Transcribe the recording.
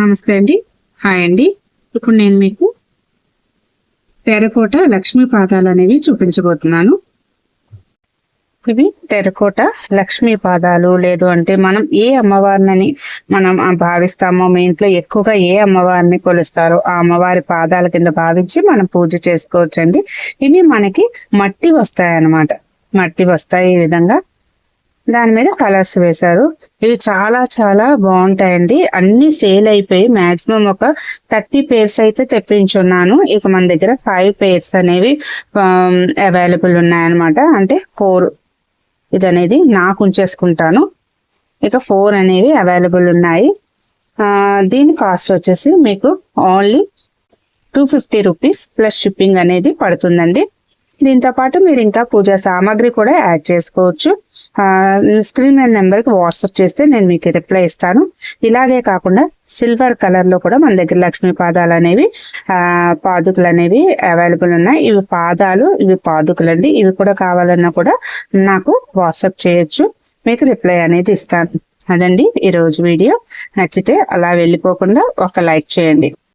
నమస్తే అండి. హాయ్ అండి. ఇప్పుడు నేను మీకు టెరకోట లక్ష్మీ పాదాలు అనేవి చూపించబోతున్నాను. ఇవి టెరకోట లక్ష్మీ పాదాలు లేదు అంటే మనం ఏ అమ్మవారిని మనం భావిస్తామో మీ ఇంట్లో ఎక్కువగా ఏ అమ్మవారిని కొలుస్తారో ఆ అమ్మవారి పాదాల కింద భావించి మనం పూజ చేసుకోవచ్చండి. ఇవి మనకి మట్టి వస్తాయి అన్నమాట మట్టి వస్తాయి ఈ విధంగా. దాని మీద కలర్స్ వేశారు. ఇవి చాలా చాలా బాగుంటాయండి. అన్ని సేల్ అయిపోయి మాక్సిమం ఒక థర్టీ పేర్స్ అయితే తెప్పించున్నాను. ఇక మన దగ్గర ఫైవ్ పేర్స్ అనేవి అవైలబుల్ ఉన్నాయన్నమాట. అంటే ఫోర్ ఇది అనేది నాకు ఉంచేసుకుంటాను. ఇక ఫోర్ అనేవి అవైలబుల్ ఉన్నాయి. దీని కాస్ట్ వచ్చేసి మీకు only two fifty rupees plus shipping అనేది పడుతుందండి. దీంతో పాటు మీరు ఇంకా పూజా సామాగ్రి కూడా యాడ్ చేసుకోవచ్చు. స్క్రీన్ మీద నెంబర్కి వాట్సాప్ చేస్తే నేను మీకు రిప్లై ఇస్తాను. ఇలాగే కాకుండా సిల్వర్ కలర్లో కూడా మన దగ్గర లక్ష్మీ పాదాలు అనేవి ఆ, పాదుకలు అనేవి అవైలబుల్ ఉన్నాయి. ఇవి పాదాలు ఇవి పాదుకలు అండి ఇవి కూడా కావాలన్నా కూడా నాకు వాట్సాప్ చేయొచ్చు. మీకు రిప్లై అనేది ఇస్తాను. అదండి ఈ రోజు వీడియో. నచ్చితే అలా వెళ్ళిపోకుండా ఒక లైక్ చేయండి.